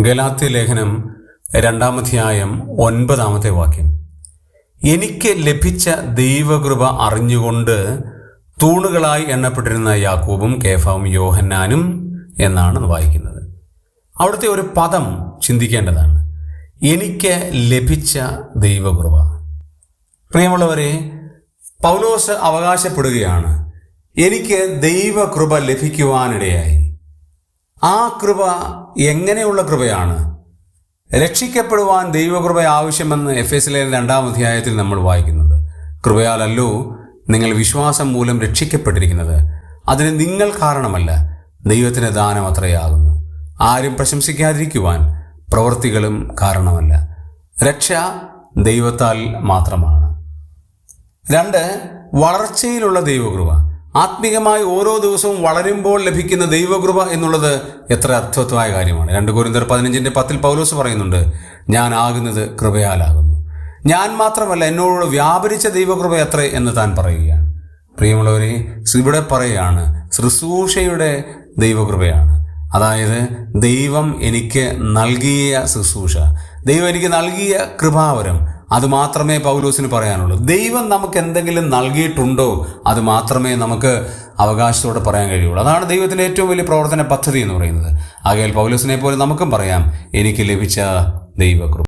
ഗലാത്യ ലേഖനം രണ്ടാമധ്യായം ഒൻപതാമത്തെ വാക്യം. എനിക്ക് ലഭിച്ച ദൈവകൃപ അറിഞ്ഞുകൊണ്ട് തൂണുകളായി എണ്ണപ്പെട്ടിരുന്ന യാക്കൂബും കേഫാവും യോഹന്നാനും എന്നാണ് വായിക്കുന്നത്. അവിടുത്തെ ഒരു പദം ചിന്തിക്കേണ്ടതാണ്. എനിക്ക് ലഭിച്ച ദൈവകൃപ. പ്രിയമുള്ളവരെ പൗലോസ് അവകാശപ്പെടുകയാണ് എനിക്ക് ദൈവകൃപ ലഭിക്കുവാനിടയായി. ആ കൃപ എങ്ങനെയുള്ള കൃപയാണ്? രക്ഷിക്കപ്പെടുവാൻ ദൈവകൃപ ആവശ്യമെന്ന് എഫ് എസ് ലേഖനം രണ്ടാം അധ്യായത്തിൽ നമ്മൾ വായിക്കുന്നുണ്ട്. കൃപയാലല്ലോ നിങ്ങൾ വിശ്വാസം മൂലം രക്ഷിക്കപ്പെട്ടിരിക്കുന്നത്. അതിന് നിങ്ങൾ കാരണമല്ല ദൈവത്തിന് ദാനം അത്രയാകുന്നു. ആരും പ്രശംസിക്കാതിരിക്കുവാൻ പ്രവൃത്തികളും കാരണമല്ല. രക്ഷ ദൈവത്താൽ മാത്രമാണ്. രണ്ട് വളർച്ചയിലുള്ള ദൈവകൃപ. ആത്മീകമായി ഓരോ ദിവസവും വളരുമ്പോൾ ലഭിക്കുന്ന ദൈവകൃപ എന്നുള്ളത് എത്ര അർത്ഥവത്തായ കാര്യമാണ്. രണ്ട് കുരിന്തർ പതിനഞ്ചിന്റെ പത്തിൽ പൗലോസ് പറയുന്നുണ്ട് ഞാൻ ആകുന്നത് കൃപയാലാകുന്നു. ഞാൻ മാത്രമല്ല എന്നോട് വ്യാപരിച്ച ദൈവകൃപ എത്ര? എന്ന് താൻ പറയുകയാണ്. പ്രിയമുള്ളവരെ ഇവിടെ പറയുകയാണ് ശുശ്രൂഷയുടെ ദൈവകൃപയാണ്. അതായത് ദൈവം എനിക്ക് നൽകിയ ശുശ്രൂഷ. ദൈവം എനിക്ക് നൽകിയ കൃപാവരം. അത് മാത്രമേ പൗലോസിന് പറയാനുള്ളൂ. ദൈവം നമുക്ക് എന്തെങ്കിലും നൽകിയിട്ടുണ്ടോ അത് മാത്രമേ നമുക്ക് അവകാശത്തോടെ പറയാൻ കഴിയുള്ളൂ. അതാണ് ദൈവത്തിന്റെ ഏറ്റവും വലിയ പ്രവർത്തന പദ്ധതി എന്ന് പറയുന്നത്. ആകയാൽ പൗലോസിനെ പോലെ നമുക്കും പറയാം എനിക്ക് ലഭിച്ച ദൈവകൃപ.